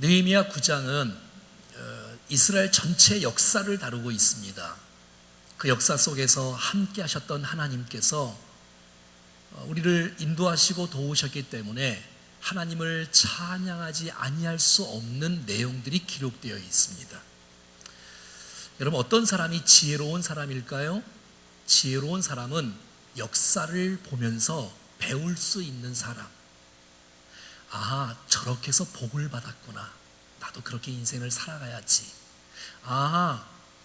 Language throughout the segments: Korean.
느헤미야 9장은 어, 이스라엘 전체 역사를 다루고 있습니다. 그 역사 속에서 함께 하셨던 하나님께서 어, 우리를 인도하시고 도우셨기 때문에 하나님을 찬양하지 아니할 수 없는 내용들이 기록되어 있습니다. 여러분 어떤 사람이 지혜로운 사람일까요? 지혜로운 사람은 역사를 보면서 배울 수 있는 사람. 아, 저렇게 해서 복을 받았구나. 나도 그렇게 인생을 살아가야지. 아,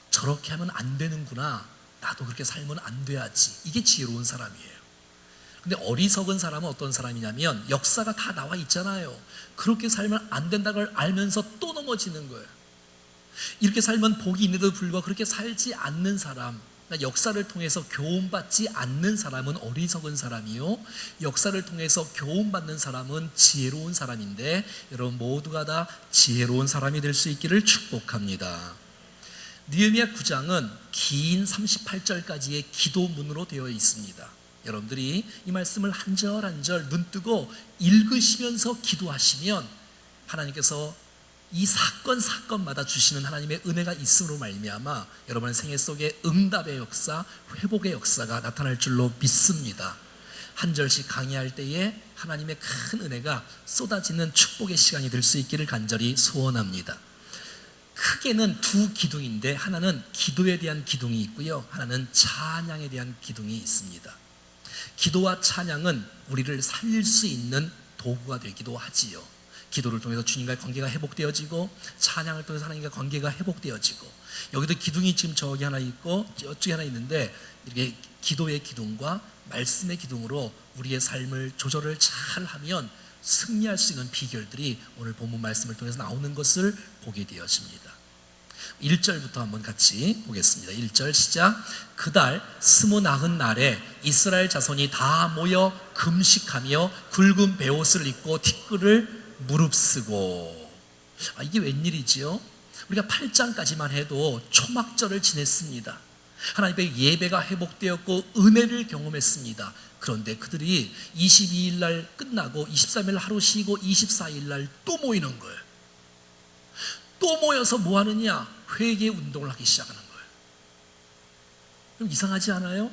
저렇게 하면 안 되는구나. 나도 그렇게 살면 안 돼야지. 이게 지혜로운 사람이에요. 근데 어리석은 사람은 어떤 사람이냐면 역사가 다 나와 있잖아요. 그렇게 살면 안 된다는 걸 알면서 또 넘어지는 거예요. 이렇게 살면 복이 있는데도 불구하고 그렇게 살지 않는 사람, 그러니까 역사를 통해서 교훈받지 않는 사람은 어리석은 사람이요. 역사를 통해서 교훈받는 사람은 지혜로운 사람인데 여러분 모두가 다 지혜로운 사람이 될 수 있기를 축복합니다. 느헤미야 9장은 긴 38절까지의 기도문으로 되어 있습니다. 여러분들이 이 말씀을 한 절 한 절 눈 뜨고 읽으시면서 기도하시면 하나님께서 이 사건 사건마다 주시는 하나님의 은혜가 있음으로 말미암아 여러분의 생애 속에 응답의 역사, 회복의 역사가 나타날 줄로 믿습니다. 한 절씩 강의할 때에 하나님의 큰 은혜가 쏟아지는 축복의 시간이 될 수 있기를 간절히 소원합니다. 크게는 두 기둥인데 하나는 기도에 대한 기둥이 있고요. 하나는 찬양에 대한 기둥이 있습니다. 기도와 찬양은 우리를 살릴 수 있는 도구가 되기도 하지요. 기도를 통해서 주님과의 관계가 회복되어지고 찬양을 통해서 하나님과 관계가 회복되어지고 여기도 기둥이 지금 저기 하나 있고 저쪽에 하나 있는데 이렇게 기도의 기둥과 말씀의 기둥으로 우리의 삶을 조절을 잘 하면 승리할 수 있는 비결들이 오늘 본문 말씀을 통해서 나오는 것을 보게 되어집니다. 1절부터 한번 같이 보겠습니다. 1절 시작. 그달 스무 나흔 날에 이스라엘 자손이 다 모여 금식하며 굵은 베옷을 입고 티끌을 무릅쓰고 아, 이게 웬일이지요? 우리가 8장까지만 해도 초막절을 지냈습니다. 하나님의 예배가 회복되었고 은혜를 경험했습니다. 그런데 그들이 22일 날 끝나고 23일 하루 쉬고 24일 날 또 모이는 거예요. 또 모여서 뭐 하느냐? 회개 운동을 하기 시작하는 거예요. 좀 이상하지 않아요?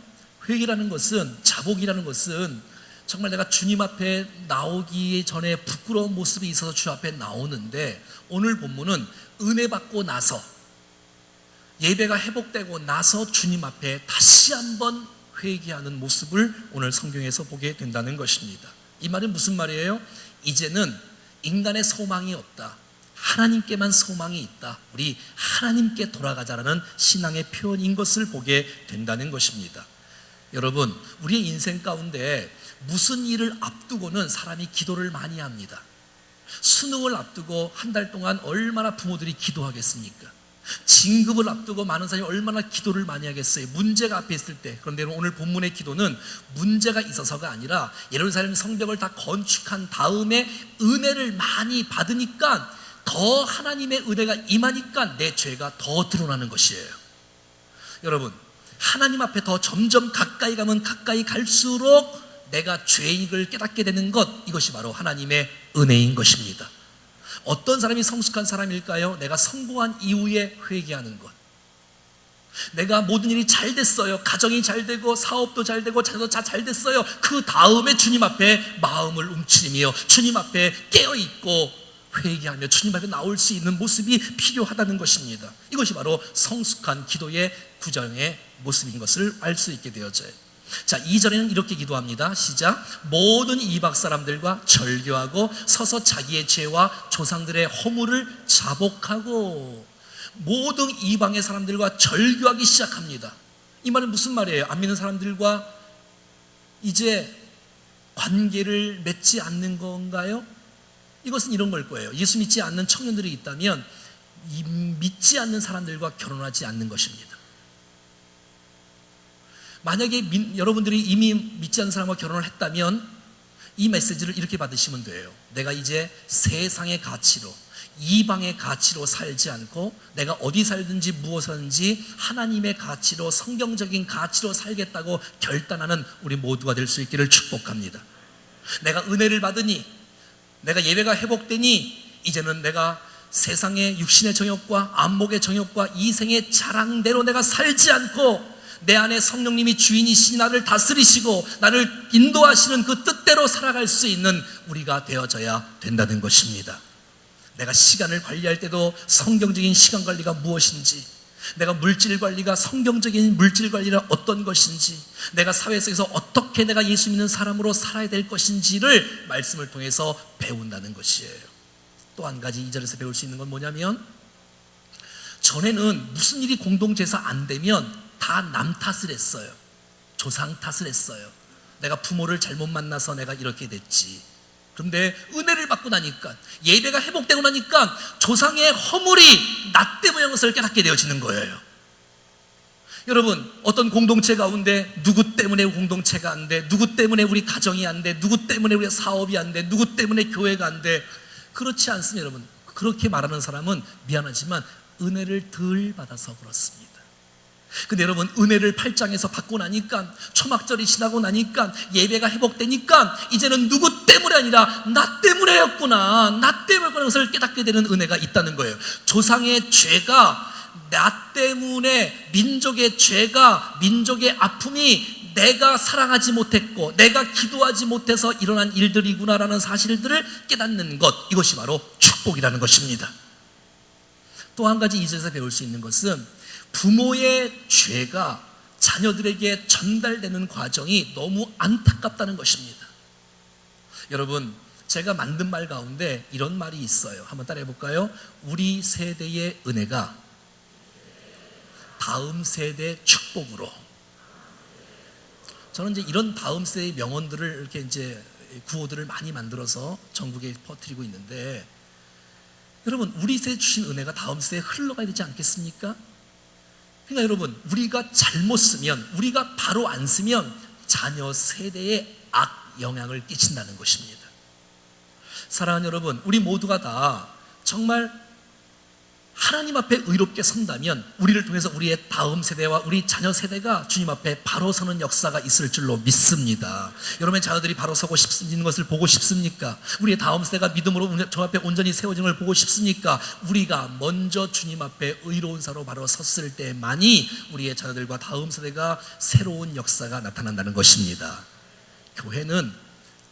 회개라는 것은 자복이라는 것은 정말 내가 주님 앞에 나오기 전에 부끄러운 모습이 있어서 주 앞에 나오는데 오늘 본문은 은혜 받고 나서 예배가 회복되고 나서 주님 앞에 다시 한번 회개하는 모습을 오늘 성경에서 보게 된다는 것입니다. 이 말은 무슨 말이에요? 이제는 인간의 소망이 없다. 하나님께만 소망이 있다. 우리 하나님께 돌아가자라는 신앙의 표현인 것을 보게 된다는 것입니다. 여러분, 우리의 인생 가운데 무슨 일을 앞두고는 사람이 기도를 많이 합니다. 수능을 앞두고 한 달 동안 얼마나 부모들이 기도하겠습니까? 진급을 앞두고 많은 사람이 얼마나 기도를 많이 하겠어요. 문제가 앞에 있을 때. 그런데 오늘 본문의 기도는 문제가 있어서가 아니라 예루살렘 성벽을 다 건축한 다음에 은혜를 많이 받으니까 더 하나님의 은혜가 임하니까 내 죄가 더 드러나는 것이에요. 여러분, 하나님 앞에 더 점점 가까이 가면 가까이 갈수록 내가 죄익을 깨닫게 되는 것, 이것이 바로 하나님의 은혜인 것입니다. 어떤 사람이 성숙한 사람일까요? 내가 성공한 이후에 회개하는 것. 내가 모든 일이 잘 됐어요. 가정이 잘 되고 사업도 잘 되고 자녀도 잘 됐어요. 그 다음에 주님 앞에 마음을 움츠리며 주님 앞에 깨어 있고 회개하며 주님 앞에 나올 수 있는 모습이 필요하다는 것입니다. 이것이 바로 성숙한 기도의 구정의 모습인 것을 알 수 있게 되어져요. 자, 2절에는 이렇게 기도합니다. 시작. 모든 이박 사람들과 절교하고 서서 자기의 죄와 조상들의 허물을 자복하고 모든 이방의 사람들과 절교하기 시작합니다. 이 말은 무슨 말이에요? 안 믿는 사람들과 이제 관계를 맺지 않는 건가요? 이것은 이런 걸 거예요. 예수 믿지 않는 청년들이 있다면 믿지 않는 사람들과 결혼하지 않는 것입니다. 만약에 민, 여러분들이 이미 믿지 않는 사람과 결혼을 했다면 이 메시지를 이렇게 받으시면 돼요. 내가 이제 세상의 가치로 이방의 가치로 살지 않고 내가 어디 살든지 무엇을 하든지 하나님의 가치로 성경적인 가치로 살겠다고 결단하는 우리 모두가 될 수 있기를 축복합니다. 내가 은혜를 받으니 내가 예배가 회복되니 이제는 내가 세상의 육신의 정욕과 안목의 정욕과 이생의 자랑대로 내가 살지 않고 내 안에 성령님이 주인이시 나를 다스리시고 나를 인도하시는 그 뜻대로 살아갈 수 있는 우리가 되어져야 된다는 것입니다. 내가 시간을 관리할 때도 성경적인 시간 관리가 무엇인지 내가 물질 관리가 성경적인 물질 관리가 어떤 것인지 내가 사회 속에서 어떻게 내가 예수 믿는 사람으로 살아야 될 것인지를 말씀을 통해서 배운다는 것이에요. 또 한 가지 이 절에서 배울 수 있는 건 뭐냐면 전에는 무슨 일이 공동체에서 안 되면 다 남 탓을 했어요. 조상 탓을 했어요. 내가 부모를 잘못 만나서 내가 이렇게 됐지. 그런데 은혜를 받고 나니까 예배가 회복되고 나니까 조상의 허물이 나 때문인 것을 깨닫게 되어지는 거예요. 여러분 어떤 공동체 가운데 누구 때문에 공동체가 안 돼, 누구 때문에 우리 가정이 안 돼, 누구 때문에 우리 사업이 안 돼, 누구 때문에 교회가 안 돼. 그렇지 않습니다, 여러분. 그렇게 말하는 사람은 미안하지만 은혜를 덜 받아서 그렇습니다. 근데 여러분 은혜를 8장에서 받고 나니까 초막절이 지나고 나니까 예배가 회복되니까 이제는 누구 때문에 아니라 나 때문에였구나. 나 때문에 것을 깨닫게 되는 은혜가 있다는 거예요. 조상의 죄가 나 때문에 민족의 죄가 민족의 아픔이 내가 사랑하지 못했고 내가 기도하지 못해서 일어난 일들이구나라는 사실들을 깨닫는 것. 이것이 바로 축복이라는 것입니다 또 한 가지 이제서 배울 수 있는 것은 부모의 죄가 자녀들에게 전달되는 과정이 너무 안타깝다는 것입니다. 여러분, 제가 만든 말 가운데 이런 말이 있어요. 한번 따라해 볼까요? 우리 세대의 은혜가 다음 세대 축복으로. 저는 이제 이런 다음 세대의 명언들을 이렇게 이제 구호들을 많이 만들어서 전국에 퍼뜨리고 있는데 여러분, 우리 세대 주신 은혜가 다음 세대에 흘러가야 되지 않겠습니까? 그러니까 여러분, 우리가 잘못 쓰면, 우리가 바로 안 쓰면 자녀 세대에 악 영향을 끼친다는 것입니다. 사랑하는 여러분, 우리 모두가 다 정말 하나님 앞에 의롭게 선다면 우리를 통해서 우리의 다음 세대와 우리 자녀 세대가 주님 앞에 바로 서는 역사가 있을 줄로 믿습니다. 여러분의 자녀들이 바로 서고 싶은 것을 보고 싶습니까? 우리의 다음 세대가 믿음으로 저 앞에 온전히 세워진 걸 보고 싶습니까? 우리가 먼저 주님 앞에 의로운 사로 바로 섰을 때만이 우리의 자녀들과 다음 세대가 새로운 역사가 나타난다는 것입니다. 교회는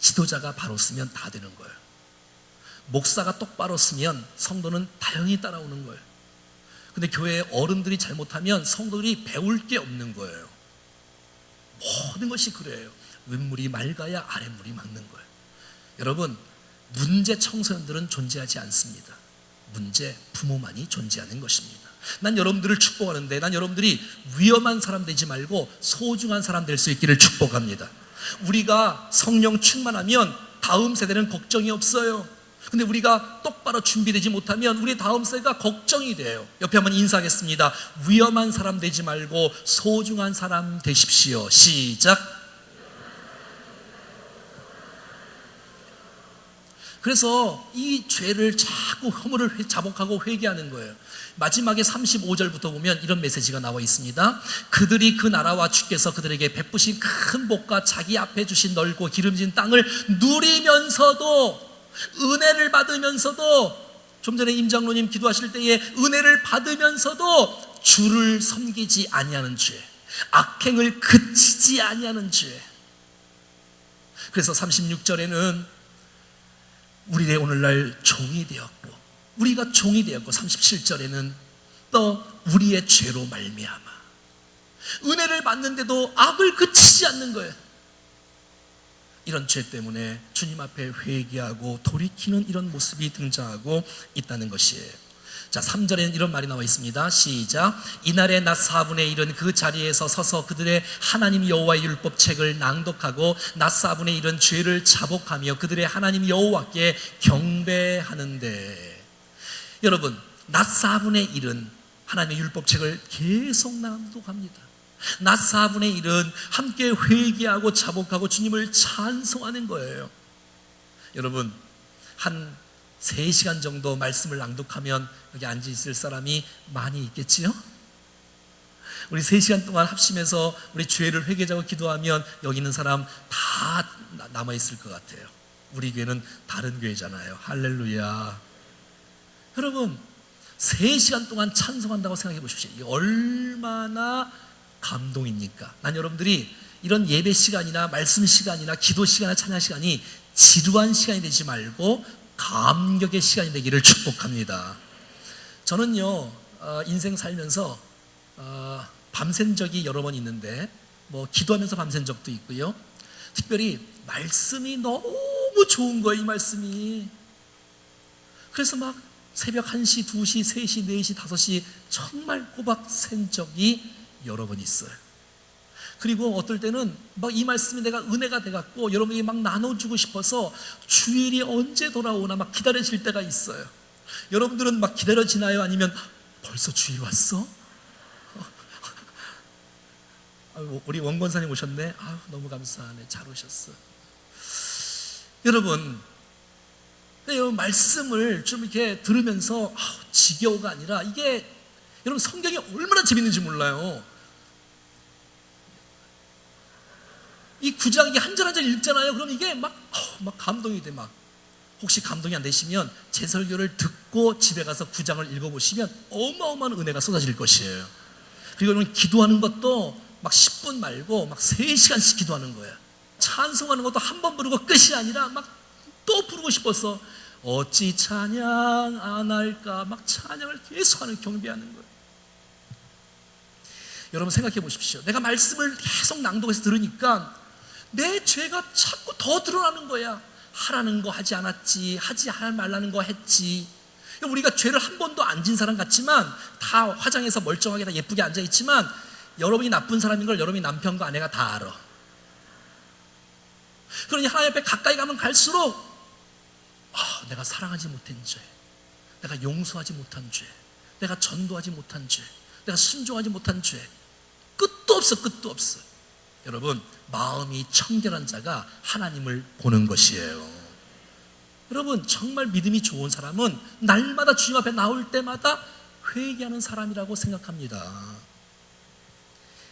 지도자가 바로 쓰면 다 되는 거예요. 목사가 똑바로 쓰면 성도는 다행히 따라오는 거예요. 근데 교회 어른들이 잘못하면 성도들이 배울 게 없는 거예요. 모든 것이 그래요. 윗물이 맑아야 아랫물이 맑는 거예요. 여러분, 문제 청소년들은 존재하지 않습니다. 문제 부모만이 존재하는 것입니다. 난 여러분들을 축복하는데 난 여러분들이 위험한 사람 되지 말고 소중한 사람 될 수 있기를 축복합니다. 우리가 성령 충만하면 다음 세대는 걱정이 없어요. 근데 우리가 똑바로 준비되지 못하면 우리 다음 세대가 걱정이 돼요. 옆에 한번 인사하겠습니다. 위험한 사람 되지 말고 소중한 사람 되십시오. 시작. 그래서 이 죄를 자꾸 허물을 자복하고 회개하는 거예요. 마지막에 35절부터 보면 이런 메시지가 나와 있습니다. 그들이 그 나라와 주께서 그들에게 베푸신 큰 복과 자기 앞에 주신 넓고 기름진 땅을 누리면서도 은혜를 받으면서도 좀 전에 임장로님 기도하실 때에 은혜를 받으면서도 주를 섬기지 아니하는 죄, 악행을 그치지 아니하는 죄. 그래서 36절에는 우리의 오늘날 종이 되었고 우리가 종이 되었고 37절에는 또 우리의 죄로 말미암아 은혜를 받는데도 악을 그치지 않는 거예요. 이런 죄 때문에 주님 앞에 회개하고 돌이키는 이런 모습이 등장하고 있다는 것이에요. 자, 3절에는 이런 말이 나와 있습니다. 시작. 이날에 낮 4분의 1은 그 자리에서 서서 그들의 하나님 여호와의 율법책을 낭독하고 낮 4분의 1은 죄를 자복하며 그들의 하나님 여호와께 경배하는데 여러분, 낮 4분의 1은 하나님의 율법책을 계속 낭독합니다. 낮 4분의 1은 함께 회개하고 자복하고 주님을 찬송하는 거예요. 여러분, 한 3시간 정도 말씀을 낭독하면 여기 앉아 있을 사람이 많이 있겠지요? 우리 3시간 동안 합심해서 우리 죄를 회개자고 기도하면 여기 있는 사람 다 남아 있을 것 같아요. 우리 교회는 다른 교회잖아요. 할렐루야. 여러분, 3시간 동안 찬송한다고 생각해 보십시오. 얼마나 감동입니까? 난 여러분들이 이런 예배 시간이나 말씀 시간이나 기도 시간이나 찬양 시간이 지루한 시간이 되지 말고 감격의 시간이 되기를 축복합니다. 저는요, 어, 인생 살면서 어, 밤샌 적이 여러 번 있는데, 뭐 기도하면서 밤샌 적도 있고요. 특별히 말씀이 너무 좋은 거예요, 이 말씀이. 그래서 막 새벽 1시, 2시, 3시, 4시, 5시 정말 꼬박 샌 적이 여러 번 있어요. 그리고 어떨 때는 막 이 말씀이 내가 은혜가 돼갖고 여러분에게 막 나눠주고 싶어서 주일이 언제 돌아오나 막 기다리실 때가 있어요. 여러분들은 막 기다려지나요? 아니면 벌써 주일 왔어? 우리 원권사님 오셨네. 아 너무 감사하네. 잘 오셨어. 여러분 말씀을 좀 이렇게 들으면서 아, 지겨워가 아니라 이게 여러분 성경이 얼마나 재밌는지 몰라요. 이 구장 이게 한절 한 절 읽잖아요. 그럼 이게 막, 어, 막 감동이 돼 막. 혹시 감동이 안 되시면 제 설교를 듣고 집에 가서 구장을 읽어보시면 어마어마한 은혜가 쏟아질 것이에요. 그리고 여러분 기도하는 것도 막 10분 말고 막 3시간씩 기도하는 거예요. 찬송하는 것도 한 번 부르고 끝이 아니라 막 또 부르고 싶어서 어찌 찬양 안 할까 막 찬양을 계속하는 경배하는 거예요. 여러분 생각해 보십시오. 내가 말씀을 계속 낭독해서 들으니까 내 죄가 자꾸 더 드러나는 거야. 하라는 거 하지 않았지, 하지 말라는 거 했지. 우리가 죄를 한 번도 안 진 사람 같지만 다 화장해서 멀쩡하게 다 예쁘게 앉아 있지만 여러분이 나쁜 사람인 걸 여러분이 남편과 아내가 다 알아. 그러니 하나님 앞에 가까이 가면 갈수록 아, 내가 사랑하지 못한 죄, 내가 용서하지 못한 죄, 내가 전도하지 못한 죄, 내가 순종하지 못한 죄, 끝도 없어, 끝도 없어. 여러분, 마음이 청결한 자가 하나님을 보는 것이에요. 여러분, 정말 믿음이 좋은 사람은 날마다 주님 앞에 나올 때마다 회개하는 사람이라고 생각합니다.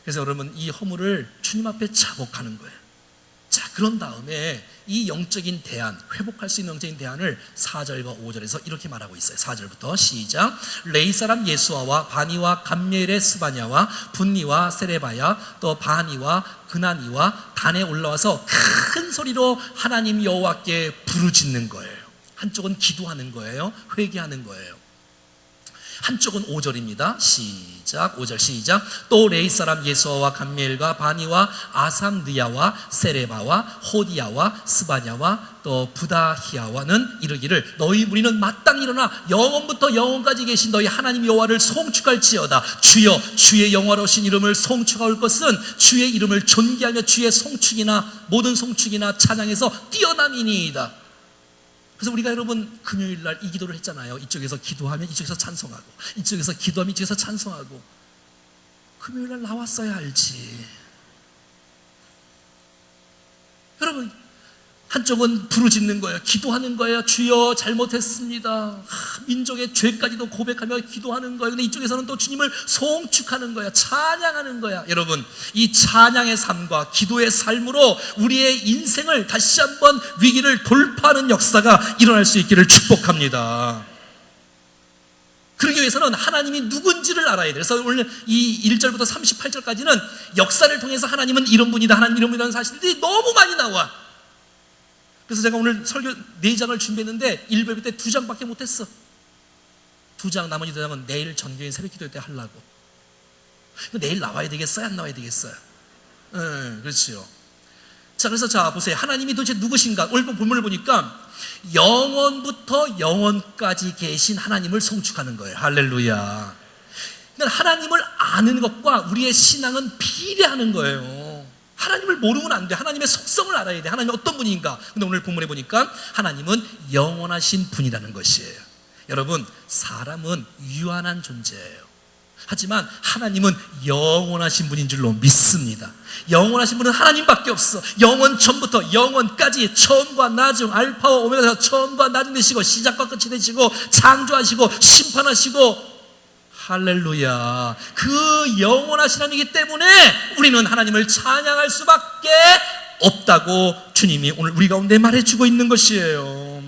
그래서 여러분, 이 허물을 주님 앞에 자복하는 거예요. 자, 그런 다음에 이 영적인 대안, 회복할 수 있는 영적인 대안을 4절과 5절에서 이렇게 말하고 있어요. 4절부터 시작. 레이 사람 예수아와 바니와 감멜의 스바냐와 분니와 세레바야 또 바니와 그나니와 단에 올라와서 큰 소리로 하나님 여호와께 부르짖는 거예요. 한쪽은 기도하는 거예요. 회개하는 거예요. 한쪽은 5절입니다. 시작. 5절 시작. 또 레이 사람 예수와 감멜과 바니와 아삼드야와 세레바와 호디야와 스바냐와 또 부다히야와는 이르기를 너희 무리는 마땅히 일어나 영원부터 영원까지 계신 너희 하나님 여호와를 송축할지어다. 주여 주의 영화로우신 이름을 송축할 것은 주의 이름을 존귀하며 주의 송축이나 모든 송축이나 찬양에서 뛰어남이니이다. 그래서 우리가 여러분 금요일 날 이 기도를 했잖아요. 이쪽에서 기도하면 이쪽에서 찬송하고, 이쪽에서 기도하면 이쪽에서 찬송하고. 금요일 날 나왔어야 알지. 여러분, 한쪽은 부르짖는 거예요. 기도하는 거예요. 주여 잘못했습니다. 하, 민족의 죄까지도 고백하며 기도하는 거예요. 근데 이쪽에서는 또 주님을 송축하는 거야. 찬양하는 거야. 여러분, 이 찬양의 삶과 기도의 삶으로 우리의 인생을 다시 한번 위기를 돌파하는 역사가 일어날 수 있기를 축복합니다. 그러기 위해서는 하나님이 누군지를 알아야 돼요. 그래서 오늘 이 1절부터 38절까지는 역사를 통해서 하나님은 이런 분이다, 하나님 이런 분이라는 사실들이 너무 많이 나와. 그래서 제가 오늘 설교 4장을 준비했는데 1배비 때 2장밖에 못했어. 2장, 나머지 2장은 내일 전교인 새벽 기도 때 하려고. 내일 나와야 되겠어요? 안 나와야 되겠어요? 응, 그렇지요. 자, 그래서 자, 보세요. 하나님이 도대체 누구신가? 오늘 본문을 보니까 영원부터 영원까지 계신 하나님을 송축하는 거예요. 할렐루야. 그러니까 하나님을 아는 것과 우리의 신앙은 비례하는 거예요. 하나님을 모르면 안 돼. 하나님의 속성을 알아야 돼. 하나님이 어떤 분인가. 근데 오늘 본문에 보니까 하나님은 영원하신 분이라는 것이에요. 여러분, 사람은 유한한 존재예요. 하지만 하나님은 영원하신 분인 줄로 믿습니다. 영원하신 분은 하나님밖에 없어. 영원 전부터 영원까지 처음과 나중, 알파와 오메가 처음과 나중 되시고 시작과 끝이 되시고 창조하시고 심판하시고 할렐루야. 그 영원하신 하나님이기 때문에 우리는 하나님을 찬양할 수밖에 없다고 주님이 오늘 우리 가운데 말해주고 있는 것이에요.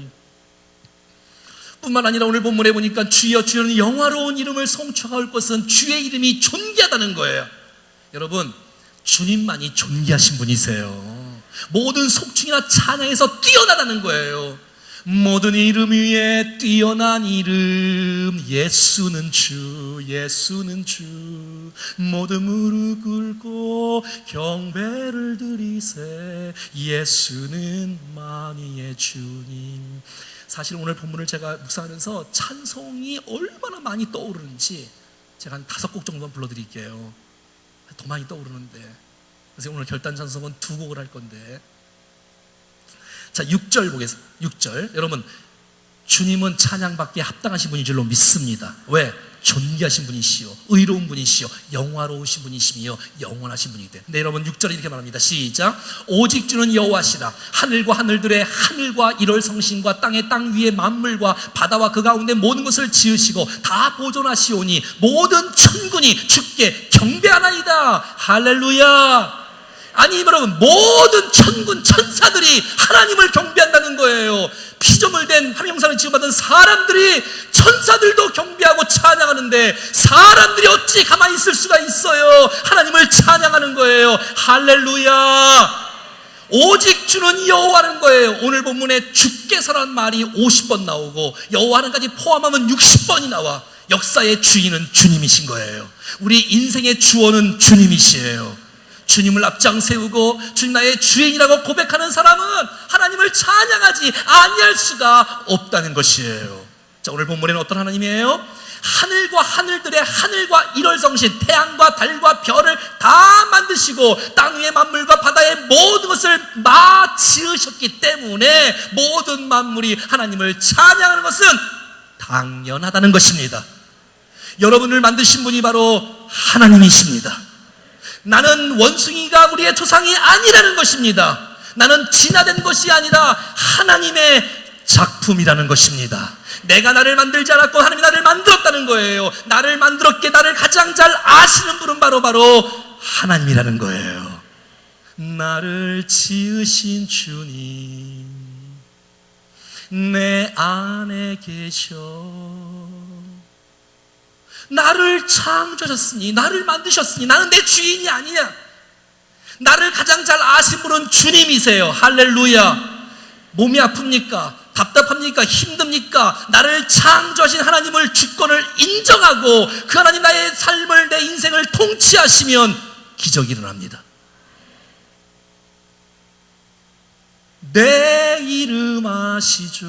뿐만 아니라 오늘 본문에 보니까 주여 주여는 영화로운 이름을 송축할 것은 주의 이름이 존귀하다는 거예요. 여러분 주님만이 존귀하신 분이세요. 모든 속칭이나 찬양에서 뛰어나다는 거예요. 모든 이름 위에 뛰어난 이름 예수는 주 예수는 주. 모든 무릎 꿇고 경배를 드리세. 예수는 만이의 주님. 사실 오늘 본문을 제가 묵상하면서 찬송이 얼마나 많이 떠오르는지 제가 한 다섯 곡 정도만 불러드릴게요. 더 많이 떠오르는데. 그래서 오늘 결단 찬송은 두 곡을 할 건데 자, 6절 보겠습니다. 6절. 여러분, 주님은 찬양받기에 합당하신 분인 줄로 믿습니다. 왜? 존귀하신 분이시요, 의로운 분이시요, 영화로우신 분이시며 영원하신 분이기 때문에. 네, 여러분 6절에 이렇게 말합니다. 시작. 오직 주는 여호와시라. 하늘과 하늘들의 하늘과 일월 성신과 땅의 땅 위의 만물과 바다와 그 가운데 모든 것을 지으시고 다 보존하시오니 모든 천군이 주께 경배하나이다. 할렐루야. 아니 여러분 모든 천군 천사들이 하나님을 경배한다는 거예요. 피조물 된 하나님 형상을 지음받은 사람들이 천사들도 경배하고 찬양하는데 사람들이 어찌 가만히 있을 수가 있어요? 하나님을 찬양하는 거예요. 할렐루야. 오직 주는 여호와는 거예요. 오늘 본문에 주께서란 말이 50번 나오고 여호와는까지 포함하면 60번이 나와. 역사의 주인은 주님이신 거예요. 우리 인생의 주원은 주님이시에요. 주님을 앞장 세우고 주님 나의 주인이라고 고백하는 사람은 하나님을 찬양하지 아니할 수가 없다는 것이에요. 자, 오늘 본문에는 어떤 하나님이에요? 하늘과 하늘들의 하늘과 일월성신, 태양과 달과 별을 다 만드시고 땅 위의 만물과 바다의 모든 것을 마 지으셨기 때문에 모든 만물이 하나님을 찬양하는 것은 당연하다는 것입니다. 여러분을 만드신 분이 바로 하나님이십니다. 나는 원숭이가 우리의 조상이 아니라는 것입니다. 나는 진화된 것이 아니라 하나님의 작품이라는 것입니다. 내가 나를 만들지 않았고 하나님이 나를 만들었다는 거예요. 나를 만들었기에 나를 가장 잘 아시는 분은 바로 바로 하나님이라는 거예요. 나를 지으신 주님 내 안에 계셔 나를 창조하셨으니, 나를 만드셨으니, 나는 내 주인이 아니야. 나를 가장 잘 아신 분은 주님이세요. 할렐루야. 몸이 아픕니까? 답답합니까? 힘듭니까? 나를 창조하신 하나님을 주권을 인정하고 그 하나님 나의 삶을, 내 인생을 통치하시면 기적이 일어납니다. 내 이름 아시죠?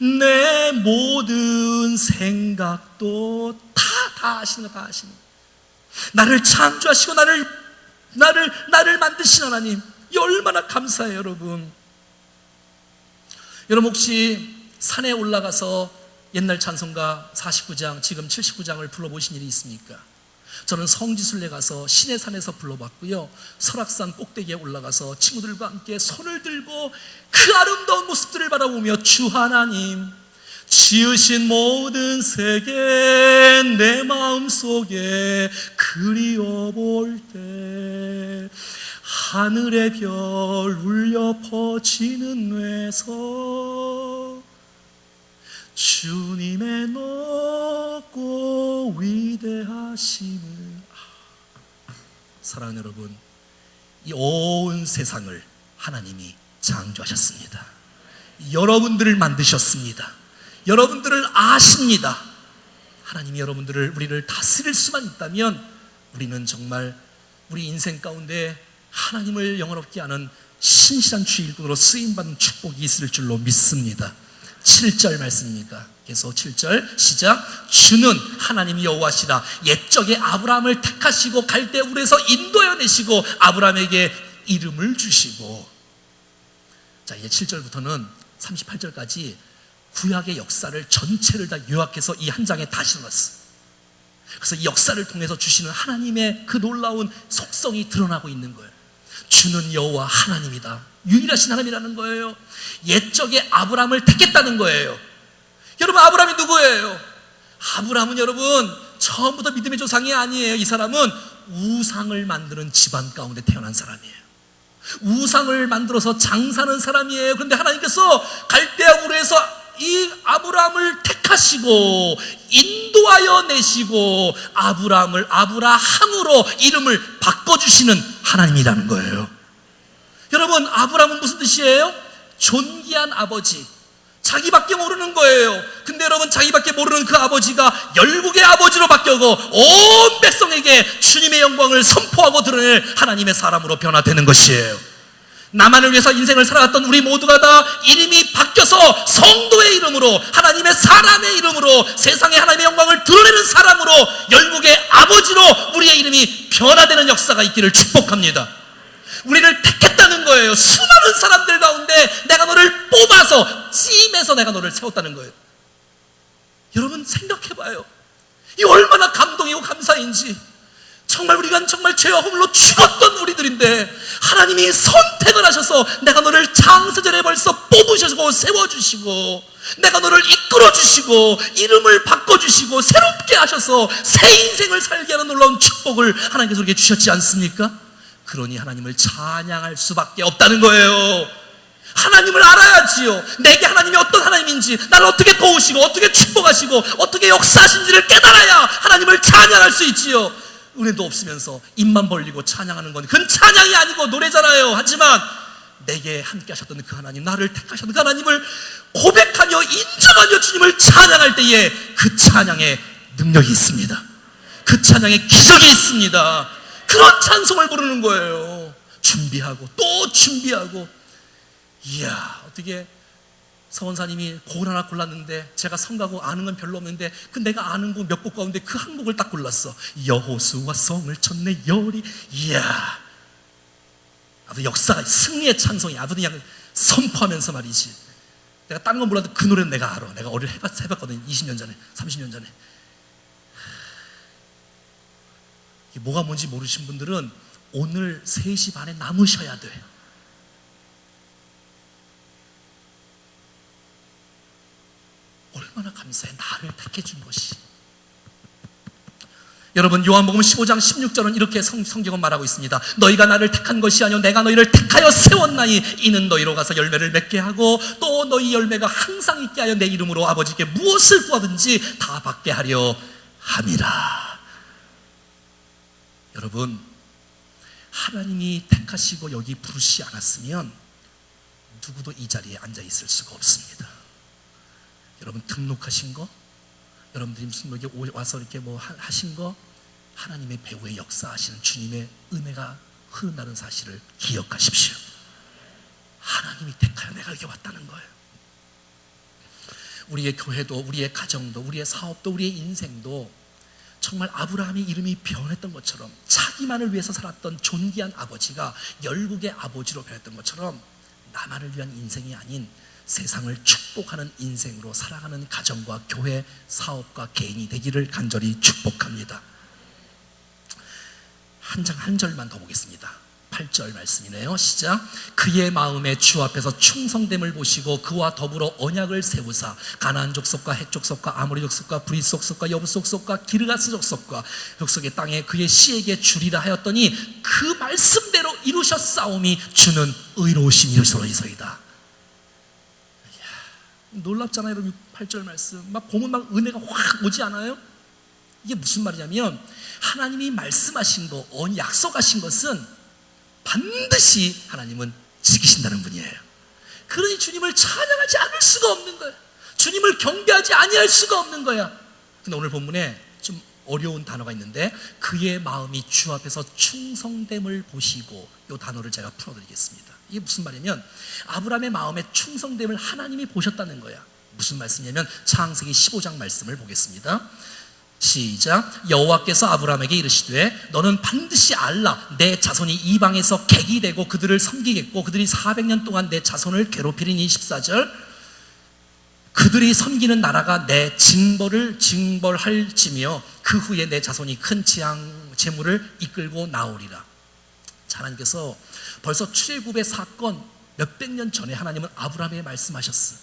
내 모든 생각도 다, 다 아시는 거, 다 아시는 거. 나를 창조하시고, 나를, 나를, 나를 만드신 하나님. 이 얼마나 감사해요, 여러분. 여러분 혹시 산에 올라가서 옛날 찬송가 49장, 지금 79장을 불러보신 일이 있습니까? 저는 성지순례 가서 시내산에서 불러봤고요. 설악산 꼭대기에 올라가서 친구들과 함께 손을 들고 그 아름다운 모습들을 바라보며 주 하나님 지으신 모든 세계 내 마음 속에 그리워 볼 때 하늘의 별 울려 퍼지는 뇌서 주님의 높고 위대하심을. 사랑하는 여러분 이 온 세상을 하나님이 창조하셨습니다. 여러분들을 만드셨습니다. 여러분들을 아십니다. 하나님이 여러분들을 우리를 다스릴 수만 있다면 우리는 정말 우리 인생 가운데 하나님을 영원롭게 하는 신실한 주일꾼으로 쓰임받는 축복이 있을 줄로 믿습니다 7절 말씀입니까? 계속 7절 시작. 주는 하나님 여호와시라. 옛적에 아브라함을 택하시고 갈대 우에서 인도해 내시고 아브라함에게 이름을 주시고. 자 이제 7절부터는 38절까지 구약의 역사를 전체를 다 요약해서 이 한 장에 다시 넣었어. 그래서 이 역사를 통해서 주시는 하나님의 그 놀라운 속성이 드러나고 있는 거예요 주는 여호와 하나님이다 유일하신 하나님이라는 거예요 옛적에 아브라함을 택했다는 거예요. 여러분 아브라함이 누구예요? 아브라함은 여러분 처음부터 믿음의 조상이 아니에요. 이 사람은 우상을 만드는 집안 가운데 태어난 사람이에요. 우상을 만들어서 장사하는 사람이에요. 그런데 하나님께서 갈대아 우르에서 이 아브라함을 택하시고 인도하여 내시고 아브라함을 아브라함으로 이름을 바꿔주시는 하나님이라는 거예요. 여러분, 아브라함은 무슨 뜻이에요? 존귀한 아버지. 자기밖에 모르는 거예요. 근데 여러분, 자기밖에 모르는 그 아버지가 열국의 아버지로 바뀌고 온 백성에게 주님의 영광을 선포하고 드러낼 하나님의 사람으로 변화되는 것이에요. 나만을 위해서 인생을 살아갔던 우리 모두가 다 이름이 바뀌어서 성도의 이름으로 하나님의 사람의 이름으로 세상에 하나님의 영광을 드러내는 사람으로 열국의 아버지로 우리의 이름이 변화되는 역사가 있기를 축복합니다. 우리를 택했다는 거예요. 수많은 사람들 가운데 내가 너를 뽑아서 찜해서 내가 너를 세웠다는 거예요. 여러분 생각해봐요. 이 얼마나 감동이고 감사인지. 정말 우리가 정말 죄와 허물로 죽었던 우리들인데 하나님이 선택을 하셔서 내가 너를 창세전에 벌써 뽑으시고 세워주시고 내가 너를 이끌어주시고 이름을 바꿔주시고 새롭게 하셔서 새 인생을 살게 하는 놀라운 축복을 하나님께서 우리에게 주셨지 않습니까? 그러니 하나님을 찬양할 수밖에 없다는 거예요. 하나님을 알아야지요. 내게 하나님이 어떤 하나님인지, 나를 어떻게 도우시고, 어떻게 축복하시고, 어떻게 역사하신지를 깨달아야 하나님을 찬양할 수 있지요. 은혜도 없으면서 입만 벌리고 찬양하는 건 그건 찬양이 아니고 노래잖아요. 하지만 내게 함께 하셨던 그 하나님, 나를 택하셨던 그 하나님을 고백하며 인정하며 주님을 찬양할 때에 그 찬양에 능력이 있습니다. 그 찬양에 기적이 있습니다. 그런 찬송을 부르는 거예요. 준비하고 또 준비하고. 이야, 어떻게 서원사님이 곡을 하나 골랐는데 제가 성가고 아는 건 별로 없는데 그 내가 아는 곡 몇 곡 가운데 그 한 곡을 딱 골랐어. 여호수와 성을 쳤네 열이. 이야. 아주 역사가 승리의 찬송이 아주 그냥 선포하면서 말이지. 내가 다른 건 몰라도 그 노래는 내가 알아. 내가 어릴 해봤, 해봤거든. 20년 전에, 30년 전에. 이게 뭐가 뭔지 모르신 분들은 오늘 3시 반에 남으셔야 돼. 얼마나 감사해. 나를 택해준 것이. 여러분 요한복음 15장 16절은 이렇게 성, 성경은 말하고 있습니다. 너희가 나를 택한 것이 아니요 내가 너희를 택하여 세웠나니 이는 너희로 가서 열매를 맺게 하고 또 너희 열매가 항상 있게 하여 내 이름으로 아버지께 무엇을 구하든지 다 받게 하려 함이라. 여러분 하나님이 택하시고 여기 부르시 않았으면 누구도 이 자리에 앉아 있을 수가 없습니다. 여러분 등록하신 거, 여러분들이 무슨 여기 와서 이렇게 뭐 하신 거, 하나님의 배후에 역사하시는 주님의 은혜가 흐른다는 사실을 기억하십시오. 하나님이 택하여 내가 여기 왔다는 거예요. 우리의 교회도, 우리의 가정도, 우리의 사업도, 우리의 인생도 정말 아브라함의 이름이 변했던 것처럼 자기만을 위해서 살았던 존귀한 아버지가 열국의 아버지로 변했던 것처럼 나만을 위한 인생이 아닌 세상을 축복하는 인생으로 살아가는 가정과 교회, 사업과 개인이 되기를 간절히 축복합니다. 한 장 한 절만 더 보겠습니다. 8절 말씀이네요. 시작. 그의 마음에 주 앞에서 충성됨을 보시고 그와 더불어 언약을 세우사 가나안 족속과 헷 족속과 아모리 족속과 브리 족속과 여부 족속과 기르가스 족속과 족속의 땅에 그의 시에게 주리라 하였더니 그 말씀대로 이루셨사오미 주는 의로우심이로소이다. 놀랍잖아요, 여러분. 8절 말씀. 막 보면 막 은혜가 확 오지 않아요? 이게 무슨 말이냐면 하나님이 말씀하신 거, 언 약속하신 것은 반드시 하나님은 지키신다는 분이에요. 그러니 주님을 찬양하지 않을 수가 없는 거예요. 주님을 경배하지 아니할 수가 없는 거야. 근데 오늘 본문에 좀 어려운 단어가 있는데 그의 마음이 주 앞에서 충성됨을 보시고 이 단어를 제가 풀어드리겠습니다. 이게 무슨 말이냐면 아브라함의 마음에 충성됨을 하나님이 보셨다는 거야. 무슨 말씀이냐면 창세기 15장 말씀을 보겠습니다. 시작 여호와께서 아브라함에게 이르시되 너는 반드시 알라 내 자손이 이방에서 객이 되고 그들을 섬기겠고 그들이 400년 동안 내 자손을 괴롭히리니 14절 그들이 섬기는 나라가 내 징벌을 징벌할지며 그 후에 내 자손이 큰 재앙 재물을 이끌고 나오리라. 하나님께서 벌써 출애굽의 사건 몇백 년 전에 하나님은 아브라함에게 말씀하셨어.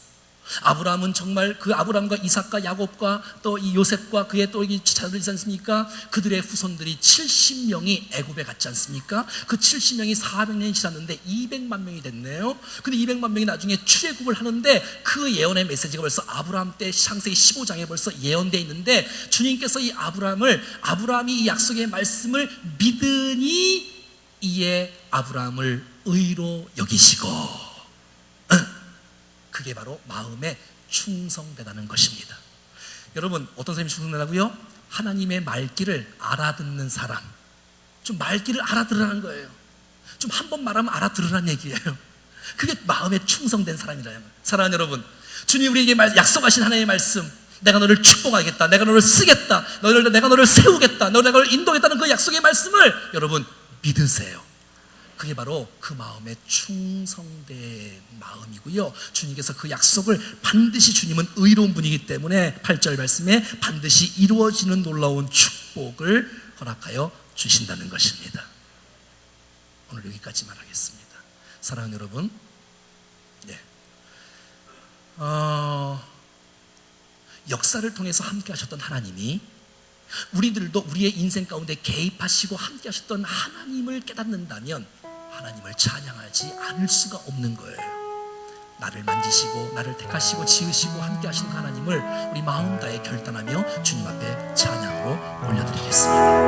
아브라함은 정말 그 아브라함과 이삭과 야곱과 또 이 요셉과 그의 또 이 자들이지 않습니까? 그들의 후손들이 70명이 애굽에 갔지 않습니까? 그 70명이 400년이 지났는데 200만 명이 됐네요. 근데 200만 명이 나중에 출애굽을 하는데 그 예언의 메시지가 벌써 아브라함 때 창세기 15장에 벌써 예언되어 있는데 주님께서 이 아브라함을 아브라함이 이 약속의 말씀을 믿으니 이에 아브라함을 의로 여기시고 그게 바로 마음의 충성되다는 것입니다. 여러분 어떤 사람이 충성되다고요? 하나님의 말귀를 알아듣는 사람. 좀 말귀를 알아들으라는 거예요. 좀 한 번 말하면 알아들으라는 얘기예요. 그게 마음에 충성된 사람이라는 거예요. 사랑하는 여러분, 주님 우리에게 말- 약속하신 하나님의 말씀. 내가 너를 축복하겠다. 내가 너를 쓰겠다. 너를 내가 너를 세우겠다. 너를 내가 너를 인도하겠다는 그 약속의 말씀을 여러분 믿으세요. 그게 바로 그 마음의 충성된 마음이고요. 주님께서 그 약속을 반드시 주님은 의로운 분이기 때문에 8절 말씀에 반드시 이루어지는 놀라운 축복을 허락하여 주신다는 것입니다. 오늘 여기까지만 하겠습니다. 사랑하는 여러분, 네. 어, 역사를 통해서 함께 하셨던 하나님이 우리들도 우리의 인생 가운데 개입하시고 함께 하셨던 하나님을 깨닫는다면 하나님을 찬양하지 않을 수가 없는 거예요. 나를 만지시고 나를 택하시고 지으시고 함께 하신 하나님을 우리 마음 다해 결단하며 주님 앞에 찬양으로 올려드리겠습니다.